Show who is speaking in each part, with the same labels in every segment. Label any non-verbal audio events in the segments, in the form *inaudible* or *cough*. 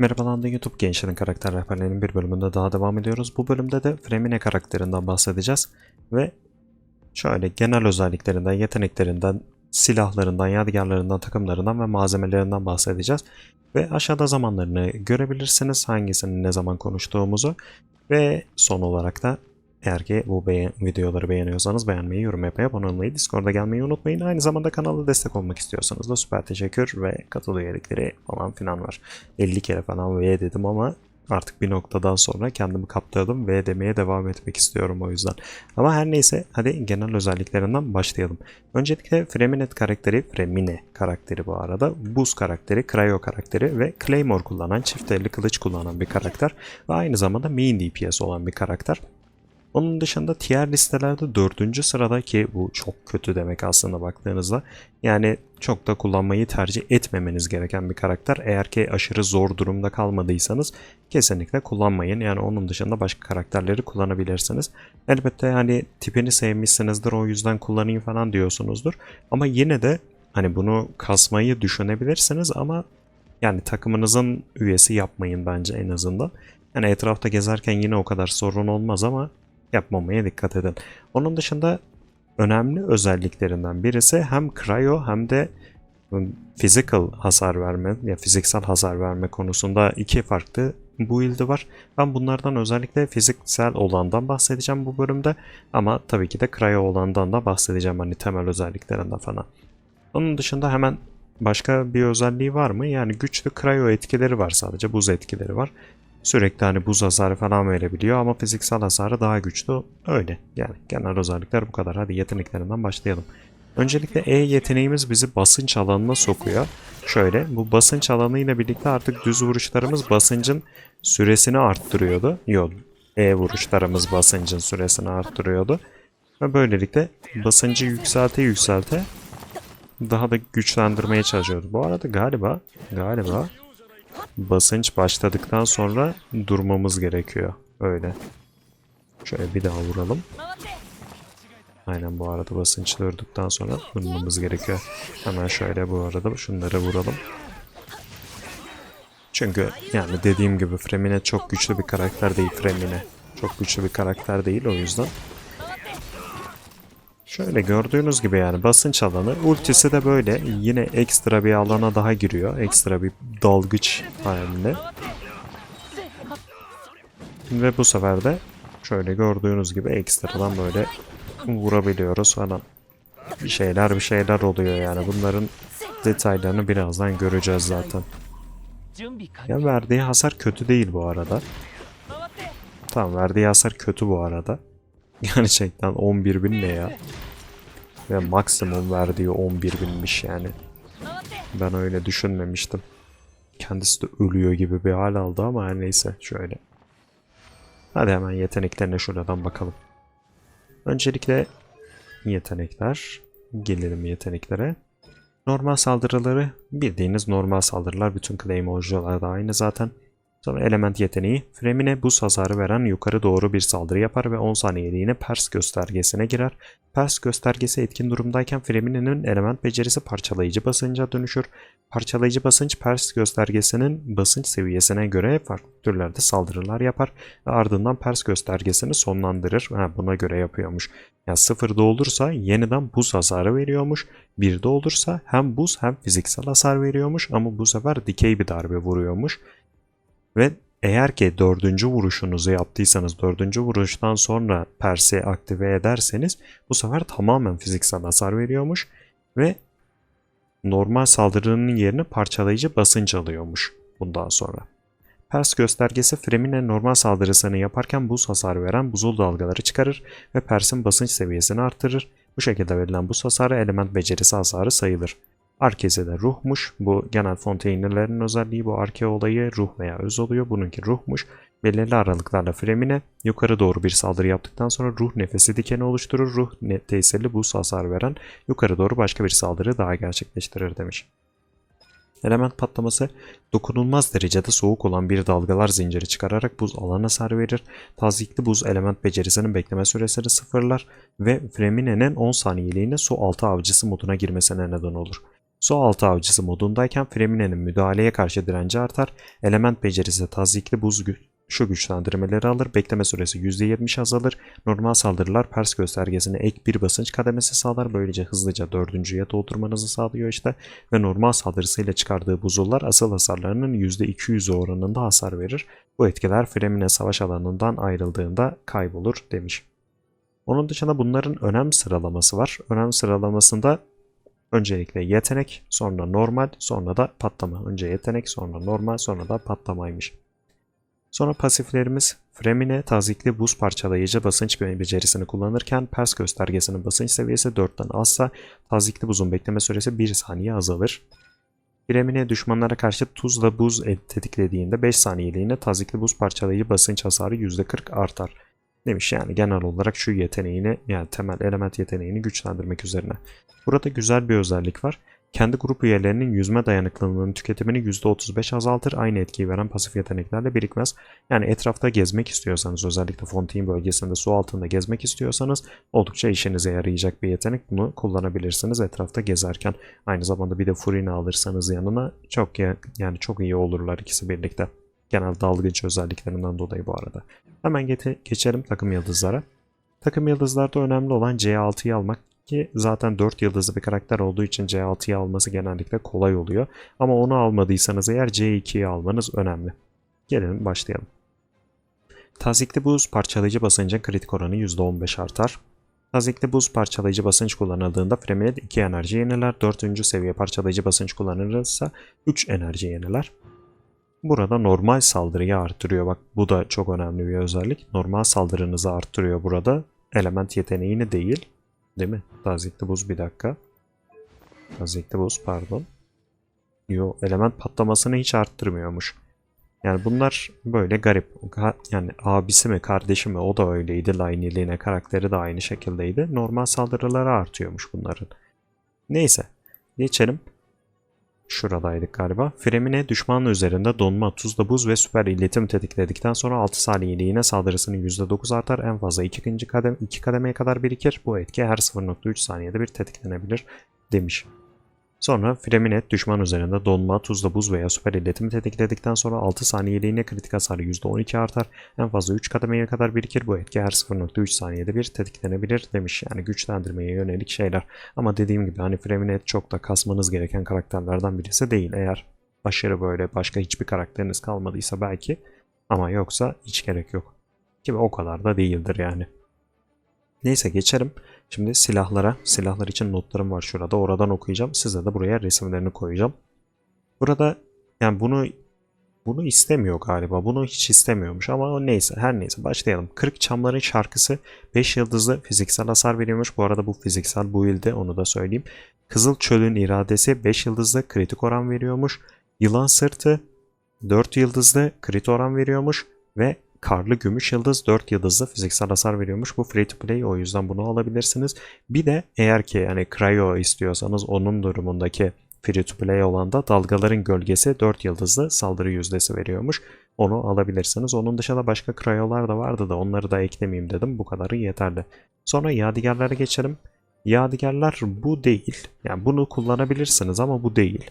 Speaker 1: Merhabalar YouTube gençlerin karakter rehberlerinin bir bölümünde daha devam ediyoruz. Bu bölümde de Fremine karakterinden bahsedeceğiz. Ve şöyle genel özelliklerinden, yeteneklerinden, silahlarından, yadigarlarından, takımlarından ve malzemelerinden bahsedeceğiz. Ve aşağıda zamanlarını görebilirsiniz hangisini ne zaman konuştuğumuzu. Ve son olarak da eğer ki bu beğen videoları beğeniyorsanız beğenmeyi, yorum yapmayı, abone olmayı, Discord'a gelmeyi unutmayın. Aynı zamanda kanala destek olmak istiyorsanız da süper teşekkür ve katıl üyelikleri falan filan var. 50 kere falan V dedim ama artık bir noktadan sonra kendimi kaptırdım V demeye devam etmek istiyorum o yüzden. Ama her neyse hadi genel özelliklerinden başlayalım. Öncelikle Freminet karakteri, Fremine karakteri bu arada, Buz karakteri, Cryo karakteri ve Claymore kullanan, çift elli kılıç kullanan bir karakter ve aynı zamanda main DPS olan bir karakter. Onun dışında tier listelerde dördüncü sırada ki bu çok kötü demek aslında baktığınızda. Yani çok da kullanmayı tercih etmemeniz gereken bir karakter. Eğer ki aşırı zor durumda kalmadıysanız kesinlikle kullanmayın. Yani onun dışında başka karakterleri kullanabilirsiniz. Elbette hani tipini sevmişsinizdir o yüzden kullanayım falan diyorsunuzdur. Ama yine de hani bunu kasmayı düşünebilirsiniz ama yani takımınızın üyesi yapmayın bence en azından. Yani etrafta gezerken yine o kadar sorun olmaz ama yapmamaya dikkat edin. Onun dışında önemli özelliklerinden birisi hem cryo hem de physical hasar verme ya fiziksel hasar verme konusunda iki farklı build'i var. Ben bunlardan özellikle fiziksel olandan bahsedeceğim bu bölümde ama tabii ki de cryo olandan da bahsedeceğim hani temel özelliklerinden falan. Onun dışında hemen başka bir özelliği var mı? Yani güçlü cryo etkileri var sadece buz etkileri var. Sürekli hani buz hasarı falan verebiliyor ama fiziksel hasarı daha güçlü. Öyle yani genel özellikler bu kadar. Hadi yeteneklerinden başlayalım. Öncelikle E yeteneğimiz bizi basınç alanına sokuyor. Şöyle bu basınç alanı ile birlikte artık düz vuruşlarımız basıncın süresini arttırıyordu. Yok E vuruşlarımız basıncın süresini arttırıyordu. Ve böylelikle basıncı yükselte yükselte daha da güçlendirmeye çalışıyoruz. Bu arada galiba galiba basınç başladıktan sonra durmamız gerekiyor. Öyle. Şöyle bir daha vuralım. Aynen bu arada basınç durduktan sonra durmamız gerekiyor. Hemen şöyle bu arada şunları vuralım. Çünkü yani dediğim gibi Fremine çok güçlü bir karakter değil Fremine. Çok güçlü bir karakter değil o yüzden. Şöyle gördüğünüz gibi yani basınç alanı. Ultisi de böyle yine ekstra bir alana daha giriyor. Ekstra bir dalgıç halinde. Ve bu sefer de şöyle gördüğünüz gibi ekstradan böyle vurabiliyoruz falan. Bir şeyler bir şeyler oluyor yani. Bunların detaylarını birazdan göreceğiz zaten. Ya verdiği hasar kötü değil bu arada. Tamam verdiği hasar kötü bu arada. *laughs* Gerçekten 11 bin ne ya? Ve maksimum verdiği 11 binmiş yani. Ben öyle düşünmemiştim. Kendisi de ölüyor gibi bir hal aldı ama her neyse şöyle. Hadi hemen yeteneklerine şuradan bakalım. Öncelikle yetenekler. Gelelim yeteneklere. Normal saldırıları bildiğiniz normal saldırılar bütün Claymore'cularda aynı zaten. Sonra element yeteneği, Fremine buz hasarı veren yukarı doğru bir saldırı yapar ve 10 saniyeliğine Pers göstergesine girer. Pers göstergesi etkin durumdayken Fremine'nin element becerisi parçalayıcı basınca dönüşür. Parçalayıcı basınç Pers göstergesinin basınç seviyesine göre farklı türlerde saldırılar yapar ve ardından Pers göstergesini sonlandırır. Ha, buna göre yapıyormuş. Yani sıfırda olursa yeniden buz hasarı veriyormuş. Birde olursa hem buz hem fiziksel hasar veriyormuş ama bu sefer dikey bir darbe vuruyormuş. Ve eğer ki dördüncü vuruşunuzu yaptıysanız dördüncü vuruştan sonra Pers'i aktive ederseniz bu sefer tamamen fiziksel hasar veriyormuş ve normal saldırının yerini parçalayıcı basınç alıyormuş bundan sonra. Pers göstergesi Fremine normal saldırısını yaparken buz hasarı veren buzul dalgaları çıkarır ve Pers'in basınç seviyesini artırır. Bu şekilde verilen buz hasarı element becerisi hasarı sayılır. Arkeze de ruhmuş. Bu genel Fontaine'lerin özelliği bu arke olayı ruh veya öz oluyor. Bununki ruhmuş. Belirli aralıklarla Fremine yukarı doğru bir saldırı yaptıktan sonra ruh nefesi dikeni oluşturur. Ruh tesirli buz hasar veren yukarı doğru başka bir saldırı daha gerçekleştirir demiş. Element patlaması dokunulmaz derecede soğuk olan bir dalgalar zinciri çıkararak buz alana hasar verir. Tazikli buz element becerisinin bekleme süresini sıfırlar ve Fremine'nin 10 saniyeliğine su altı avcısı moduna girmesine neden olur. Su altı avcısı modundayken Fremine'nin müdahaleye karşı direnci artar. Element becerisi tazikli buz gü- şu güçlendirmeleri alır. Bekleme süresi %70 azalır. Normal saldırılar Pers göstergesine ek bir basınç kademesi sağlar. Böylece hızlıca dördüncüye doldurmanızı sağlıyor işte. Ve normal saldırısıyla çıkardığı buzullar asıl hasarlarının %200'ü oranında hasar verir. Bu etkiler Fremine savaş alanından ayrıldığında kaybolur demiş. Onun dışında bunların önem sıralaması var. Önem sıralamasında öncelikle yetenek, sonra normal, sonra da patlama. Önce yetenek, sonra normal, sonra da patlamaymış. Sonra pasiflerimiz Fremine tazikli buz parçalayıcı basınç becerisini kullanırken Pers göstergesinin basınç seviyesi 4'ten azsa tazikli buzun bekleme süresi 1 saniye azalır. Fremine düşmanlara karşı tuzla buz et- tetiklediğinde 5 saniyeliğine tazikli buz parçalayıcı basınç hasarı %40 artar. Demiş yani genel olarak şu yeteneğini yani temel element yeteneğini güçlendirmek üzerine. Burada güzel bir özellik var. Kendi grup üyelerinin yüzme dayanıklılığının tüketimini %35 azaltır. Aynı etkiyi veren pasif yeteneklerle birikmez. Yani etrafta gezmek istiyorsanız özellikle Fontaine bölgesinde su altında gezmek istiyorsanız oldukça işinize yarayacak bir yetenek. Bunu kullanabilirsiniz etrafta gezerken. Aynı zamanda bir de Furina alırsanız yanına çok ya- yani çok iyi olurlar ikisi birlikte. Genel dalgıç özelliklerinden dolayı bu arada. Hemen geçelim takım yıldızlara. Takım yıldızlarda önemli olan C6'yı almak ki zaten 4 yıldızlı bir karakter olduğu için C6'yı alması genellikle kolay oluyor. Ama onu almadıysanız eğer C2'yi almanız önemli. Gelin başlayalım. Tazikli buz parçalayıcı basıncın kritik oranı %15 artar. Tazikli buz parçalayıcı basınç kullanıldığında Freminet 2 enerji yeniler. 4. seviye parçalayıcı basınç kullanılırsa 3 enerji yeniler. Burada normal saldırıyı arttırıyor. Bak bu da çok önemli bir özellik. Normal saldırınızı arttırıyor burada. Element yeteneğini değil. Değil mi? Tazikli buz bir dakika. Tazikli buz pardon. Yo element patlamasını hiç arttırmıyormuş. Yani bunlar böyle garip. Yani abisi mi kardeşi mi o da öyleydi. Liney'liğine karakteri de aynı şekildeydi. Normal saldırıları artıyormuş bunların. Neyse. Geçelim. Şuradaydık galiba. Fremine düşman üzerinde donma, tuzla buz ve süper iletim tetikledikten sonra 6 saniyeliğine saldırısının %9 artar. En fazla 2. kadem, 2 kademeye kadar birikir. Bu etki her 0.3 saniyede bir tetiklenebilir demiş. Sonra Freminet düşman üzerinde donma, tuzla buz veya süper iletimi tetikledikten sonra 6 saniyeliğine kritik hasarı %12 artar. En fazla 3 kademeye kadar birikir. Bu etki her 0.3 saniyede bir tetiklenebilir demiş. Yani güçlendirmeye yönelik şeyler. Ama dediğim gibi hani Freminet çok da kasmanız gereken karakterlerden birisi değil. Eğer aşırı böyle başka hiçbir karakteriniz kalmadıysa belki. Ama yoksa hiç gerek yok. Ki o kadar da değildir yani. Neyse geçerim. Şimdi silahlara, silahlar için notlarım var şurada. Oradan okuyacağım. Size de buraya resimlerini koyacağım. Burada yani bunu bunu istemiyor galiba. Bunu hiç istemiyormuş ama neyse her neyse başlayalım. Kırık Çamların şarkısı 5 yıldızlı fiziksel hasar veriyormuş. Bu arada bu fiziksel build'de onu da söyleyeyim. Kızıl Çöl'ün iradesi 5 yıldızlı kritik oran veriyormuş. Yılan Sırtı 4 yıldızlı kritik oran veriyormuş ve Karlı Gümüş Yıldız 4 yıldızlı fiziksel hasar veriyormuş. Bu free to play o yüzden bunu alabilirsiniz. Bir de eğer ki yani Cryo istiyorsanız onun durumundaki free to play olan da Dalgaların Gölgesi 4 yıldızlı saldırı yüzdesi veriyormuş. Onu alabilirsiniz. Onun dışında başka Cryo'lar da vardı da onları da eklemeyeyim dedim. Bu kadarı yeterli. Sonra Yadigarlara geçelim. Yadigarlar bu değil. Yani bunu kullanabilirsiniz ama bu değil.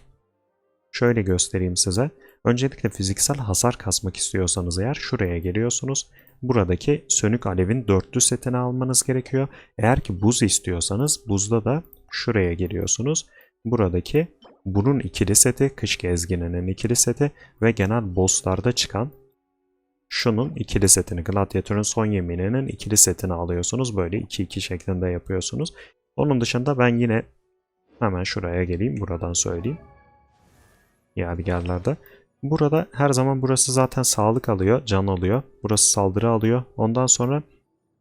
Speaker 1: Şöyle göstereyim size. Öncelikle fiziksel hasar kasmak istiyorsanız eğer şuraya geliyorsunuz. Buradaki sönük alevin dörtlü setini almanız gerekiyor. Eğer ki buz istiyorsanız buzda da şuraya geliyorsunuz. Buradaki bunun ikili seti, kış gezgininin ikili seti ve genel bosslarda çıkan şunun ikili setini, Gladiator'un son yemininin ikili setini alıyorsunuz. Böyle 2-2 şeklinde yapıyorsunuz. Onun dışında ben yine hemen şuraya geleyim. Buradan söyleyeyim. Yadigarlarda. Burada her zaman burası zaten sağlık alıyor, can alıyor. Burası saldırı alıyor. Ondan sonra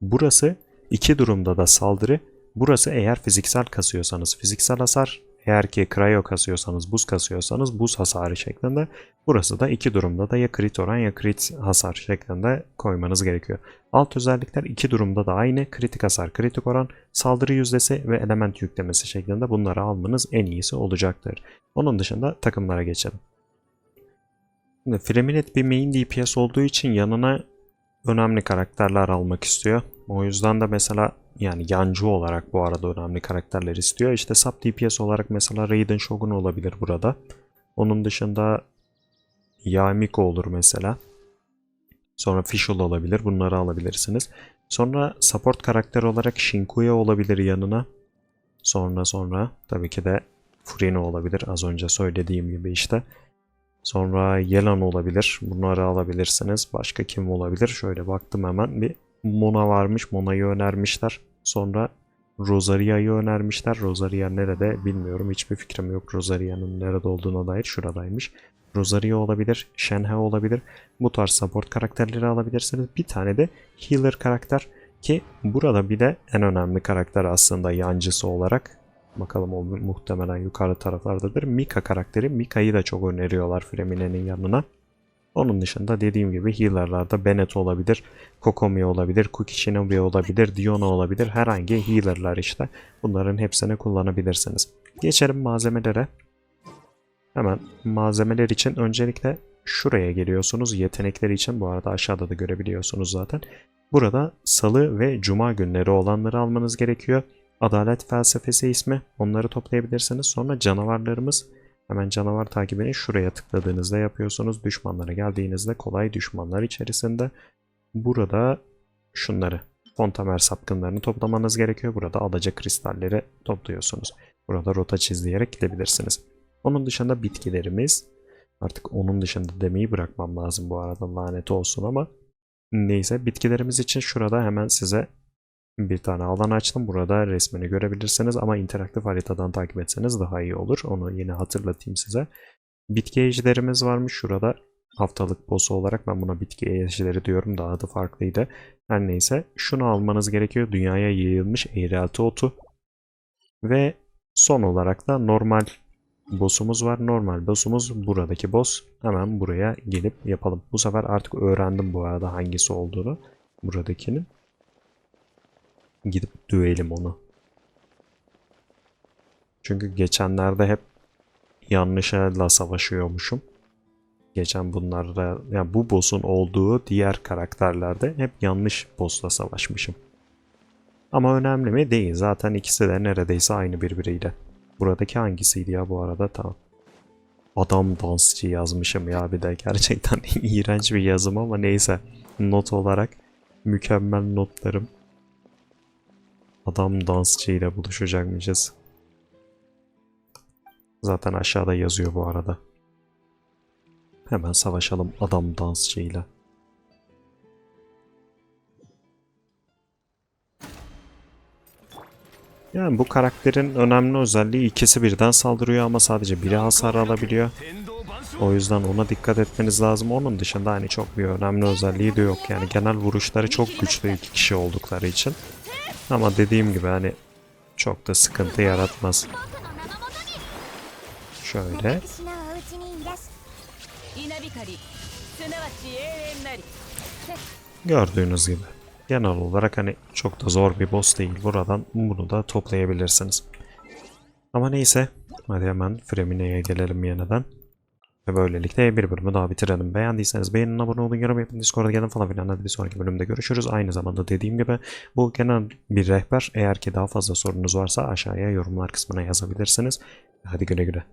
Speaker 1: burası iki durumda da saldırı. Burası eğer fiziksel kasıyorsanız fiziksel hasar, eğer ki cryo kasıyorsanız, buz kasıyorsanız buz hasarı şeklinde. Burası da iki durumda da ya crit oran ya crit hasar şeklinde koymanız gerekiyor. Alt özellikler iki durumda da aynı. Kritik hasar, kritik oran, saldırı yüzdesi ve element yüklemesi şeklinde bunları almanız en iyisi olacaktır. Onun dışında takımlara geçelim. Şimdi Freminet bir main DPS olduğu için yanına önemli karakterler almak istiyor. O yüzden de mesela yani yancı olarak bu arada önemli karakterler istiyor. İşte sub DPS olarak mesela Raiden Shogun olabilir burada. Onun dışında Yamiko olur mesela. Sonra Fischl olabilir. Bunları alabilirsiniz. Sonra support karakter olarak Shinkuya olabilir yanına. Sonra sonra tabii ki de Furino olabilir. Az önce söylediğim gibi işte. Sonra Yelan olabilir. Bunları alabilirsiniz. Başka kim olabilir? Şöyle baktım hemen. Bir Mona varmış. Mona'yı önermişler. Sonra Rosaria'yı önermişler. Rosaria nerede bilmiyorum. Hiçbir fikrim yok Rosaria'nın nerede olduğuna dair. Şuradaymış. Rosaria olabilir. Shenhe olabilir. Bu tarz support karakterleri alabilirsiniz. Bir tane de healer karakter ki burada bir de en önemli karakter aslında yancısı olarak. Bakalım o muhtemelen yukarı taraflardadır. Mika karakteri. Mika'yı da çok öneriyorlar Fremine'nin yanına. Onun dışında dediğim gibi healer'larda Bennett olabilir, Kokomi olabilir, Kuki Shinobi olabilir, Diona olabilir. Herhangi healer'lar işte. Bunların hepsini kullanabilirsiniz. Geçelim malzemelere. Hemen malzemeler için öncelikle şuraya geliyorsunuz. Yetenekleri için bu arada aşağıda da görebiliyorsunuz zaten. Burada salı ve cuma günleri olanları almanız gerekiyor. Adalet felsefesi ismi. Onları toplayabilirsiniz. Sonra canavarlarımız. Hemen canavar takibini şuraya tıkladığınızda yapıyorsunuz. Düşmanlara geldiğinizde kolay düşmanlar içerisinde. Burada şunları. Fontamer sapkınlarını toplamanız gerekiyor. Burada adaca kristalleri topluyorsunuz. Burada rota çizleyerek gidebilirsiniz. Onun dışında bitkilerimiz. Artık onun dışında demeyi bırakmam lazım bu arada lanet olsun ama. Neyse bitkilerimiz için şurada hemen size bir tane alan açtım. Burada resmini görebilirsiniz ama interaktif haritadan takip etseniz daha iyi olur. Onu yine hatırlatayım size. Bitki ejderimiz varmış şurada. Haftalık boss'u olarak ben buna bitki ejderi diyorum. Daha adı farklıydı. Her neyse şunu almanız gerekiyor. Dünyaya yayılmış eğrelti otu. Ve son olarak da normal boss'umuz var. Normal boss'umuz buradaki boss. Hemen buraya gelip yapalım. Bu sefer artık öğrendim bu arada hangisi olduğunu. Buradakinin. Gidip dövelim onu. Çünkü geçenlerde hep yanlışla savaşıyormuşum. Geçen bunlarda yani bu boss'un olduğu diğer karakterlerde hep yanlış boss'la savaşmışım. Ama önemli mi? Değil. Zaten ikisi de neredeyse aynı birbiriyle. Buradaki hangisiydi ya bu arada? Tamam. Adam dansçı yazmışım ya bir de. Gerçekten *laughs* iğrenç bir yazım ama neyse. Not olarak mükemmel notlarım. Adam dansçıyla buluşacakmışız. Zaten aşağıda yazıyor bu arada. Hemen savaşalım adam dansçıyla. Yani bu karakterin önemli özelliği ikisi birden saldırıyor ama sadece biri hasar alabiliyor. O yüzden ona dikkat etmeniz lazım. Onun dışında hani çok bir önemli özelliği de yok. Yani genel vuruşları çok güçlü iki kişi oldukları için. Ama dediğim gibi hani çok da sıkıntı yaratmaz. Şöyle. Gördüğünüz gibi. Genel olarak hani çok da zor bir boss değil. Buradan bunu da toplayabilirsiniz. Ama neyse. Hadi hemen Fremine'ye gelelim yeniden. Ve böylelikle bir bölümü daha bitirelim. Beğendiyseniz beğenin, abone olun, yorum yapın, Discord'a gelin falan filan. Hadi bir sonraki bölümde görüşürüz. Aynı zamanda dediğim gibi bu genel bir rehber. Eğer ki daha fazla sorunuz varsa aşağıya yorumlar kısmına yazabilirsiniz. Hadi güle güle.